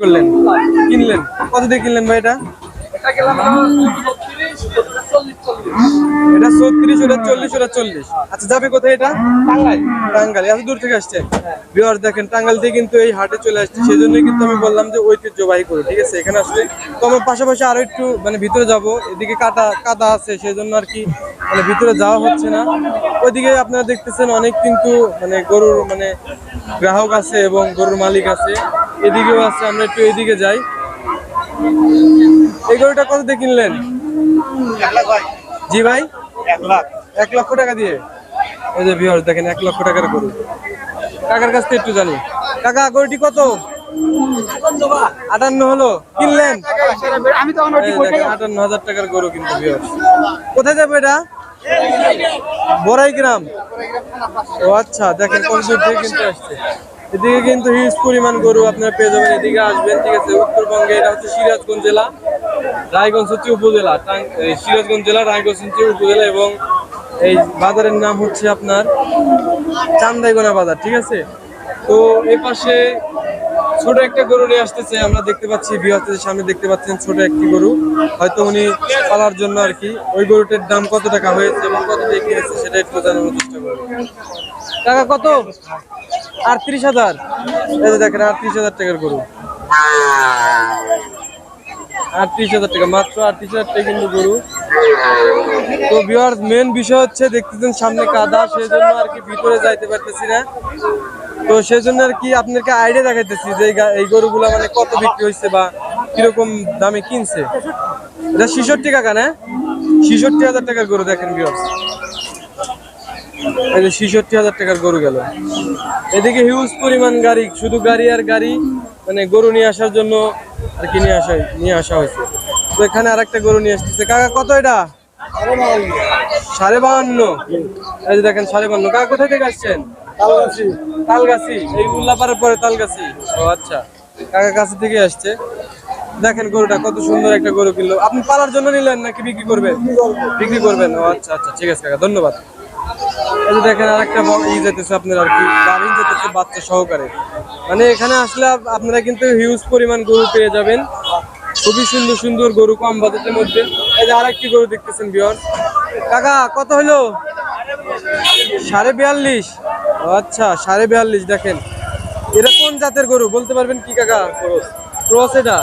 করলেন? কিনলেন? কত দিয়ে কিনলেন ভাই এটা? এটা ছত্রিশ ওটা চল্লিশ ওটা চল্লিশ। আচ্ছা যাবে কোথায় এটা? এত দূর থেকে আসছে? বিহার দেখেন থেকে কিন্তু এই হাটে চলে আসছে। সেই জন্যই কিন্তু আমি বললাম যে ঐতিহ্যবাহী করে ঠিক আছে? এখানে আসলে তো আমার পাশাপাশি আরও একটু মানে ভিতরে যাব। এদিকে কাটা কাদা আছে সেই জন্য আর কি মানে ভিতরে যাওয়া হচ্ছে না। ওইদিকে আপনারা দেখতেছেন অনেক কিন্তু মানে গরুর মানে গ্রাহক আছে এবং গরুর মালিক আছে। এদিকেও আছে, আমরা একটু এদিকে যাই। এই গরুটা কত দিয়ে কিনলেন? জি ভাই। এক লক্ষ টাকা দিয়ে। এই যে ভিউয়ার্স দেখেন, এক লক্ষ টাকার গরু। কাকার কাছ থেকে একটু জানি। কাকা, গরুটি কত? আটান্ন হলো। কিনলেন? আটান্ন হাজার টাকার গরু কিন্তু ভিউয়ার্স কোথায় যাবে এটা? বড়াই গ্রাম। ও আচ্ছা দেখেন থেকে কিন্তু আসছে। এদিকে কিন্তু হিউজ পরিমাণ গরু আপনারা পেয়ে যাবেন। এদিকে আসবেন, ঠিক আছে, উত্তরবঙ্গে এটা হচ্ছে সিরাজগঞ্জ জেলা, রায়গঞ্জ হচ্ছে উপজেলা সিরাজগঞ্জ জেলা, রায়গঞ্জ হচ্ছে উপজেলা এবং এই বাজারের নাম হচ্ছে আপনার চান্দাইগোনা বাজার, ঠিক আছে? তো এই পাশে ছোট একটা গরু নিয়ে আসতেছে, আমরা দেখতে পাচ্ছি বিহাতের সামনে দেখতে পাচ্ছেন ছোট একটি গরু। হয়তো উনি পালার জন্য আর কি। ওই গরুটার দাম কত টাকা হয়েছে এবং কত দিয়ে কিনেছে, সেটা একটু জানানোর চেষ্টা করব। টাকা কত? আটত্রিশ হাজার। এই যে দেখেন, আটত্রিশ হাজার টাকার গরু। আটত্রিশ হাজার টাকা, মাত্র আটত্রিশ হাজার টাকা কিন্তু গরু। তো বিহার মেন বিষয় হচ্ছে দেখতেছেন সামনে কাদা সেই জন্য আর কি ভিতরে যাইতে পারতেছি না। তো সেই জন্য আর কি আপনাদেরকে আইডিয়া দেখাইতেছি যে এই গরুগুলা মানে কত বিক্রি হয়েছে বা কীরকম দামে কিনছে। এটা ছিষট্টি টাকা না? ছিষট্টি হাজার টাকার গরু দেখেন বিহার এই যে ছিষট্টি হাজার টাকার গরু গেল। এদিকে হিউজ পরিমাণ গাড়ি শুধু গাড়ি আর গাড়ি মানে গরু নিয়ে আসার জন্য আর কি নিয়ে আসা নিয়ে আসা হয়েছে। তো এখানে আরেকটা গরু নিয়ে আসতেছে। কাকা কত এটা? সাড়ে বাহান্ন। এই যে দেখেন সাড়ে বাহান্ন। কাকা কোথায় থেকে আসছেন? তালগাছি। এই উল্লাপাড়ার পরে তালগাছি। ও আচ্ছা। কাকা কাছে থেকে আসছে। দেখেন গরুটা কত সুন্দর একটা গরু কিনলো। আপনি পালার জন্য নিলেন নাকি বিক্রি করবেন? বিক্রি করবেন। ও আচ্ছা আচ্ছা। ঠিক আছে কাকা। ধন্যবাদ। এই যে দেখেন আরেকটা ব- ই যেতেছে আপনার আর কি গাড়ি যেতেছে বাচ্চা সহকারে। মানে এখানে আসলে আপনারা কিন্তু হিউজ পরিমাণ গরু পেয়ে যাবেন। খুবই সুন্দর সুন্দর গরু কম বাজেটের মধ্যে। এই যে আরেকটি গরু দেখতেছেন বিয়র কাকা কত হলো সাড়ে বিয়াল্লিশ। আচ্ছা সাড়ে বিয়াল্লিশ দেখেন। এটা কোন জাতের গরু? বলতে পারবেন কি কাকা? ক্রস। ক্রস এটা?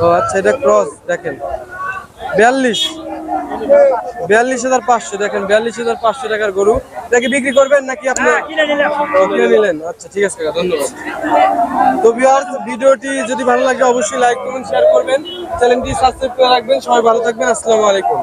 ও আচ্ছা এটা ক্রস দেখেন। বিয়াল্লিশ। বিয়াল্লিশ হাজার পাঁচশো দেখেন বিয়াল্লিশ হাজার পাঁচশো টাকার গরু। এটাকে বিক্রি করবেন নাকি আপনি? কিনে নিলেন। আচ্ছা ঠিক আছে ধন্যবাদ। তো বিহার ভিডিওটি যদি ভালো লাগে অবশ্যই লাইক করবেন শেয়ার করবেন। চ্যানেলটি সাবস্ক্রাইব করে রাখবেন। সবাই ভালো থাকবেন। আসসালামু আলাইকুম।